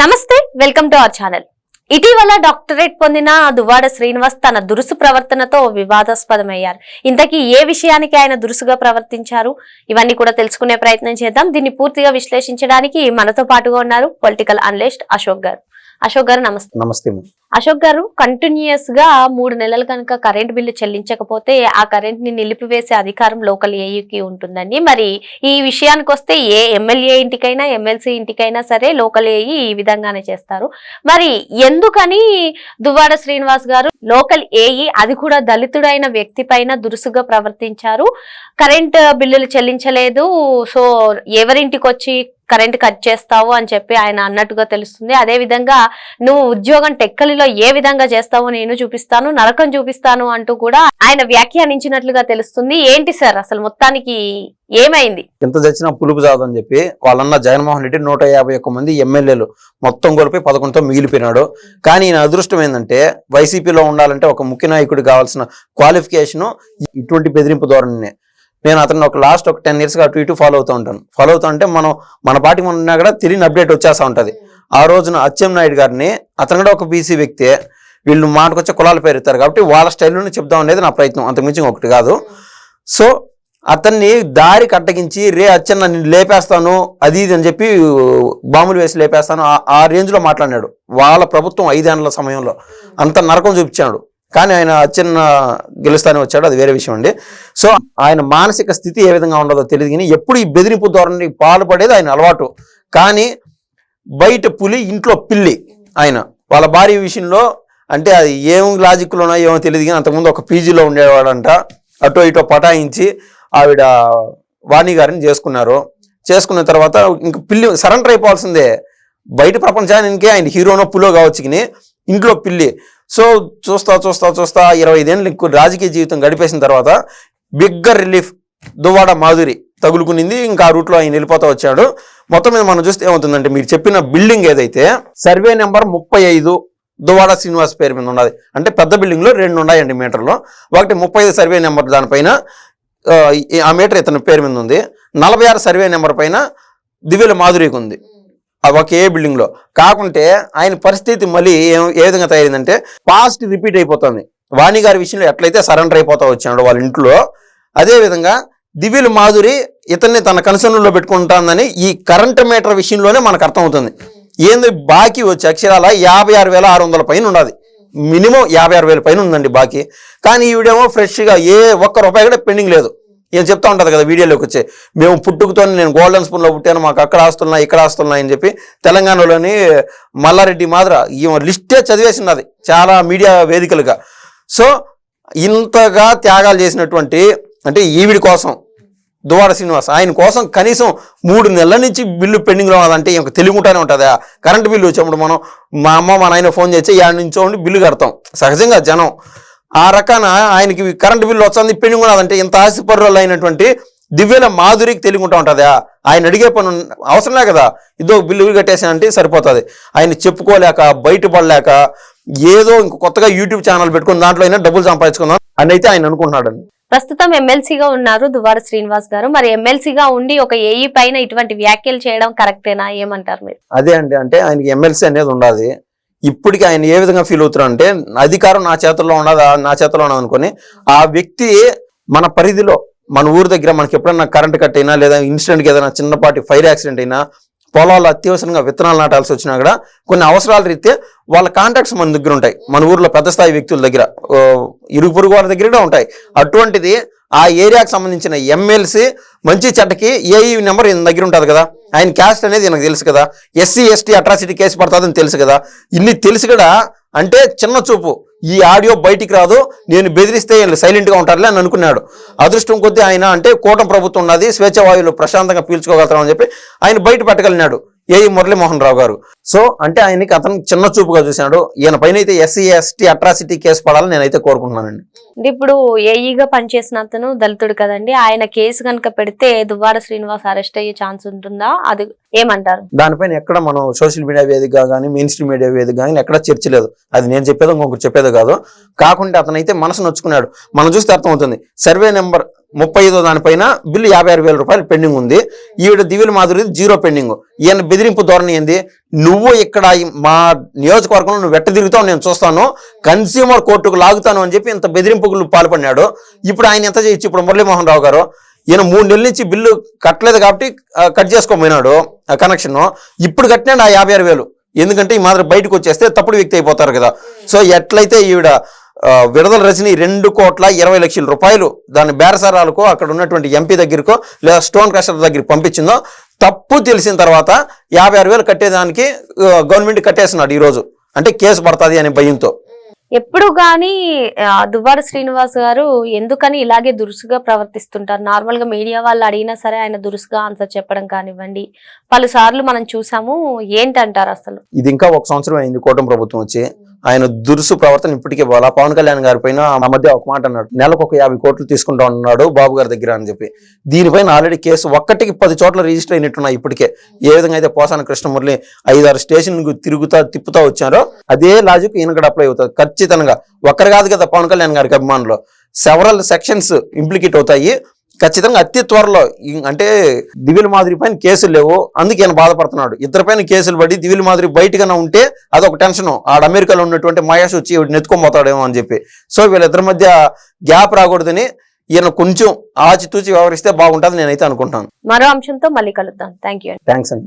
నమస్తే welcome to our channel. ఇటీవల doctorate పొందిన దువ్వాడ శ్రీనివాస్ తన దురుసు ప్రవర్తనతో వివాదాస్పదమయ్యారు. ఇంతకీ ఏ విషయానికి ఆయన దురుసుగా ప్రవర్తించారు? ఇవన్నీ కూడా తెలుసుకునే ప్రయత్నం చేద్దాం. దీన్ని పూర్తిగా విశ్లేషించడానికి మనతో పాటుగా ఉన్నారు పొలిటికల్ అనలిస్ట్ అశోక్ గారు. అశోక్ గారు నమస్తే. నమస్తే అశోక్ గారు కంటిన్యూస్గా మూడు నెలలు కనుక కరెంట్ బిల్లు చెల్లించకపోతే ఆ కరెంట్ని నిలిపివేసే అధికారం లోకల్ ఏయుకి ఉంటుందండి. మరి ఈ విషయానికి వస్తే ఏ ఎమ్మెల్యే ఇంటికైనా ఎమ్మెల్సీ ఇంటికైనా సరే లోకల్ ఏఈ ఈ విధంగానే చేస్తారు. మరి ఎందుకని దువ్వాడ శ్రీనివాస్ గారు లోకల్ ఏఈ అది కూడా దళితుడైన వ్యక్తి పైన దురుసుగా ప్రవర్తించారు. కరెంట్ బిల్లులు చెల్లించలేదు. సో ఎవరింటికి వచ్చి కరెంట్ కట్ చేస్తావు అని చెప్పి ఆయన అన్నట్టుగా తెలుస్తుంది. అదే విధంగా నువ్వు ఉద్యోగం లో ఏ విధంగా చేస్తావో నేను చూపిస్తాను నరకం చూపిస్తాను అంటూ కూడా ఆయన వ్యాఖ్యానించినట్లుగా తెలుస్తుంది. ఏంటి సార్? అసలు మొత్తానికి ఏమైంది? ఎంత తెచ్చినా పులుపు చాదని చెప్పి వాళ్ళన్న జగన్మోహన్ రెడ్డి నూట యాభై ఒక్క మంది ఎమ్మెల్యేలు మొత్తం కోల్పోయి పదకొండుతో మిగిలిపోయినాడు. కానీ ఈయన అదృష్టం ఏంటంటే వైసీపీలో ఉండాలంటే ఒక ముఖ్య నాయకుడు కావాల్సిన క్వాలిఫికేషన్ ఇటువంటి బెదిరింపు ధోరణినే. నేను అతను ఒక లాస్ట్ ఒక టెన్ ఇయర్స్గా అటు ఇటు ఫాలో అవుతూ ఉంటాను. ఫాలో అవుతూ ఉంటే మనం మన పార్టీ మనం ఉన్నా కూడా తిరిగి అప్డేట్ వచ్చేస్తూ ఉంటుంది. ఆ రోజున అచ్చెం నాయుడు గారిని అతను కూడా ఒక బీసీ వ్యక్తే వీళ్ళు మాటకొచ్చే కులాలు పేరుతారు కాబట్టి వాళ్ళ స్టైల్లోనే చెప్దాం అనేది నా ప్రయత్నం అంతకుమించి ఒకటి కాదు. సో అతన్ని దారి కట్టగించి రే అచ్చన్న నేను లేపేస్తాను అది ఇది అని చెప్పి బాంబులు వేసి లేపేస్తాను ఆ- ఆ రేంజ్లో మాట్లాడినాడు. వాళ్ళ ప్రభుత్వం ఐదేళ్ళ సమయంలో అంత నరకం చూపించాడు. కానీ ఆయన అచ్చన్న గెలుస్తానే వచ్చాడు అది వేరే విషయం అండి. సో ఆయన మానసిక స్థితి ఏ విధంగా ఉండదో తెలియదు కానీ ఎప్పుడు ఈ బెదిరింపు ధోరణి పాల్పడేది ఆయన అలవాటు. కానీ బయట పులి ఇంట్లో పిల్లి ఆయన. వాళ్ళ భార్య విషయంలో అంటే అది ఏం లాజిక్లోనో ఏమో తెలియదు కానీ అంతకుముందు ఒక పీజీలో ఉండేవాడంట. అటో ఇటో పటాయించి ఆవిడ వాణి గారిని చేసుకున్నారు. చేసుకున్న తర్వాత ఇంక పిల్లి సరెండర్ అయిపోవాల్సిందే. బయట ప్రపంచానికే ఆయన హీరోనో పులో కావచ్చు కానీ ఇంట్లో పిల్లి. సో చూస్తా చూస్తా చూస్తా ఇరవై ఐదేళ్ళు ఇంకో రాజకీయ జీవితం గడిపేసిన తర్వాత బిగ్గర్ రిలీఫ్ దువ్వాడ మాధురి. తగులుకునింది ఇంకా ఆ రూట్లో ఆయన వెళ్ళిపోతా వచ్చాడు. మొత్తం మీద మనం చూస్తే ఏమవుతుందంటే మీరు చెప్పిన బిల్డింగ్ ఏదైతే సర్వే నెంబర్ ముప్పై ఐదు దువాడ శ్రీనివాస్ పేరు మీద ఉన్నది. అంటే పెద్ద బిల్డింగ్లో రెండు ఉన్నాయండి మీటర్లో. ఒకటి ముప్పై ఐదు సర్వే నెంబర్ దానిపైన ఆ, ఆ మీటర్ ఇతని పేరు మీద ఉంది. నలభై ఆరు సర్వే నెంబర్ పైన దివ్యల మాధురికి ఉంది. ఒకే బిల్డింగ్లో. కాకుంటే ఆయన పరిస్థితి మళ్ళీ ఏ- ఏ విధంగా తయారైందంటే పాస్ట్ రిపీట్ అయిపోతుంది. వాణి గారి విషయంలో ఎట్లయితే సరెండర్ అయిపోతా వచ్చాడు వాళ్ళ ఇంట్లో అదే విధంగా దివ్యులు మాధురి ఇతన్ని తన కన్సర్న్లో పెట్టుకుంటానని ఈ కరెంట్ మీటర్ విషయంలోనే మనకు అర్థమవుతుంది. ఏంది? బాకీ వచ్చి అక్షరాల యాభై ఆరు వేల ఆరు వందల పైన ఉన్నది మినిమం యాభై ఆరు వేల పైన ఉందండి బాకీ. కానీ ఈవిడేమో ఫ్రెష్గా ఏ ఒక్క రూపాయి కూడా పెండింగ్ లేదు. ఏం చెప్తా ఉంటుంది కదా వీడియోలోకి వచ్చి. మేము పుట్టుకతో నేను గోల్డెన్ స్పూన్లో పుట్టాను మాకు అక్కడ ఆస్తున్నాయి ఇక్కడ ఆస్తున్నాయి అని చెప్పి తెలంగాణలోని మల్లారెడ్డి మాదిర ఈ లిస్టే చదివేసినది చాలా మీడియా వేదికలుగా. సో ఇంతగా త్యాగాలు చేసినటువంటి అంటే ఈవిడి కోసం దువాడ శ్రీనివాస్ ఆయన కోసం కనీసం మూడు నెలల నుంచి బిల్లు పెండింగ్లో ఉన్నదంటే ఇంక తెలుగుంటానే ఉంటుందా. కరెంటు బిల్లు వచ్చినప్పుడు మనం మా అమ్మ మా నాయన ఫోన్ చేసి యాడ్ నుంచో ఉండి బిల్లు కడతాం. సహజంగా జనం ఆ రకాన ఆయనకి కరెంటు బిల్లు వస్తుంది పెండింగ్ ఉన్నదంటే ఇంత ఆశపరులు అయినటువంటి దివ్యల మాధురికి తెలియకుంటా ఉంటుందా. ఆయన అడిగే పని అవసరమే కదా. ఇదో బిల్లు కట్టేసానంటే సరిపోతుంది. ఆయన చెప్పుకోలేక బయటపడలేక ఏదో ఇంక కొత్తగా యూట్యూబ్ ఛానల్ పెట్టుకుని దాంట్లో అయినా డబ్బులు సంపాదించుకుందాం అని అయితే ఆయన అనుకుంటున్నాడు ప్రస్తుతం ఎమ్మెల్సీగా ఉన్నారు దువార శ్రీనివాస్ గారు. మరి ఎమ్మెల్సీగా ఉండి ఒక ఏఈ పైన ఇటువంటి వ్యాఖ్యలు చేయడం కరెక్టేనా? ఏమంటారు మీరు? అదే అండి. అంటే ఆయనకి ఎమ్మెల్సీ అనేది ఉండాలి. ఇప్పటికి ఆయన ఏ విధంగా ఫీల్ అవుతున్నారు అంటే అధికారం నా చేతుల్లో ఉన్నది? నా చేతిలో ఉన్నది అనుకొని ఆ వ్యక్తి మన పరిధిలో మన ఊరి దగ్గర మనకి ఎప్పుడైనా కరెంట్ కట్ అయినా లేదా ఇన్సిడెంట్కి ఏదైనా చిన్నపాటి ఫైర్ యాక్సిడెంట్ అయినా పొలాల్లో అత్యవసరంగా విత్తనాలు నాటాల్సి వచ్చినా కూడా కొన్ని అవసరాల రీత్యా వాళ్ళ కాంటాక్ట్స్ మన దగ్గర ఉంటాయి. మన ఊర్లో పెద్ద స్థాయి వ్యక్తుల దగ్గర. ఇరుగు పొరుగు వాళ్ళ దగ్గర కూడా ఉంటాయి. అటువంటిది ఆ ఏరియాకి సంబంధించిన ఎమ్మెల్సీ మంచి చెడ్డకి ఏఈ నెంబర్ ఈయన దగ్గర ఉంటుంది కదా. ఆయన క్యాస్ట్ అనేది నాకు తెలుసు కదా. ఎస్సీ ఎస్టీ అట్రాసిటీ కేసు పడుతుందని తెలుసు కదా. ఇన్ని తెలుసు కూడా అంటే చిన్న చూపు. ఈ ఆడియో బయటికి రాదు. నేను బెదిరిస్తే వీళ్ళు సైలెంట్గా ఉంటారులే అని అనుకున్నాడు. అదృష్టం కొద్దీ ఆయన అంటే కూటమి ప్రభుత్వం ఉన్నది. స్వేచ్ఛ వాయువులు ప్రశాంతంగా పీల్చుకోగలుగుతాం అని చెప్పి ఆయన బయట పెట్టగలిగినాడు. ఏ మురళీమోహన్ రావు గారు. సో అంటే ఆయనకి అతను చిన్న చూపుగా చూశాడు. ఈయన పైన అయితే ఎస్సీ ఎస్టీ అట్రాసిటీ కేసు పడాలని నేనైతే కోరుకుంటున్నానండి. అంటే ఇప్పుడు ఏఈగా పనిచేసిన అతను దళితుడు కదండి. ఆయన కేసు కనుక పెడితే దువ్వాడ శ్రీనివాస్ అరెస్ట్ అయ్యే ఛాన్స్ ఉంటుందా? అది ఏమంటారు? దానిపైన ఎక్కడ మనం సోషల్ మీడియా వేదికగా కానీ మెయిన్ స్ట్రీమ్ మీడియా వేదిక కానీ ఎక్కడ చర్చ లేదు అది నేను చెప్పేదో ఇంకొకరు చెప్పేదో కాదు. కాకుండా అతనైతే మనసు నొచ్చుకున్నాడు. మనం చూస్తే అర్థమవుతుంది. సర్వే నెంబర్ ముప్పై ఐదో దానిపైన బిల్లు యాభై ఆరు వేల రూపాయలు పెండింగ్ ఉంది. ఈవిడ దివ్యుల మాధురి జీరో పెండింగ్. ఈయన బెదిరింపు ధోరణి ఏంది? నువ్వు ఇక్కడ మా నియోజకవర్గంలో నువ్వు వెట్ట తిరుగుతావు నేను చూస్తాను. కన్స్యూమర్ కోర్టుకు లాగుతాను అని చెప్పి ఇంత బెదిరింపులు పాల్పడినాడు. ఇప్పుడు ఆయన ఎంత చేయొచ్చు? ఇప్పుడు మురళీమోహన్ రావు గారు ఈయన మూడు నెలల నుంచి బిల్లు కట్టలేదు కాబట్టి కట్ చేసుకోపోయినాడు ఆ కనెక్షన్ ఇప్పుడు కట్టినాడు ఆ యాభై ఆరు వేలు. ఎందుకంటే ఈ మాదిరి బయటకు వచ్చేస్తే తప్పుడు వ్యక్తి అయిపోతారు కదా. సో ఎట్లయితే ఈవిడ విడుదల రజని రెండు కోట్ల ఇరవై లక్షల రూపాయలు దాని బేరసారాలకు అక్కడ ఉన్నటువంటి ఎంపీ దగ్గరకో లేదా స్టోన్ క్రషర్ దగ్గరికి పంపించిందో తప్పు తెలిసిన తర్వాత యాభై ఆరు వేలు కట్టేదానికి గవర్నమెంట్ కట్టేస్తున్నాడు ఈరోజు. అంటే కేసు పడుతుంది అనే భయంతో. ఎప్పుడు గాని ఆ, దువ్వాడ శ్రీనివాస్ గారు ఎందుకని ఇలాగే దురుసుగా ప్రవర్తిస్తుంటారు? నార్మల్గా మీడియా వాళ్ళు అడిగినా సరే ఆయన దురుసుగా ఆన్సర్ చెప్పడం కానివ్వండి. పలు సార్లు మనం చూసాము ఏంటంటారు అసలు? ఇది ఇంకా ఒక సంవత్సరం అయింది కూటమి ప్రభుత్వం వచ్చి. ఆయన దురుసు ప్రవర్తన ఇప్పటికే బాగా పవన్ కళ్యాణ్ గారి పైన ఆ మధ్య ఒక మాట అన్నాడు నెలకు ఒక యాభై కోట్లు తీసుకుంటా ఉన్నాడు బాబు గారి దగ్గర అని చెప్పి. దీనిపైన ఆల్రెడీ కేసు ఒక్కటికి పది చోట్ల రిజిస్టర్ అయినట్టున్నాయి ఇప్పటికే. ఏ విధంగా అయితే పోసాన కృష్ణమురళి ఐదారు స్టేషన్ తిరుగుతా తిప్పుతా వచ్చారో అదే లాజిక్ ఈయన కూడా అప్లై అవుతుంది. ఖచ్చితంగా ఒక్కరు కాదు కదా పవన్ కళ్యాణ్ గారికి అభిమానులు. సెవరల్ సెక్షన్స్ ఇంప్లికేట్ అవుతాయి. ఖచ్చితంగా అతి త్వరలో అంటే దివిల మాదిరి పైన కేసులు లేవు. అందుకే ఆయన బాధపడుతున్నాడు. ఇద్దరి పైన కేసులు పడి దివిల మాదిరి బయటగానే ఉంటే అదొక టెన్షన్. ఆడ అమెరికాలో ఉన్నటువంటి మహేష్ వచ్చి నెత్తుకోబోతాడేమో అని చెప్పి. సో వీళ్ళిద్దరి మధ్య గ్యాప్ రాకూడదని ఈయన కొంచెం ఆచితూచి వ్యవహరిస్తే బాగుంటుంది నేనైతే అనుకుంటాను మరో అంశంతో మళ్ళీ కలుద్దాం. థ్యాంక్ యూ థ్యాంక్స్ అండి.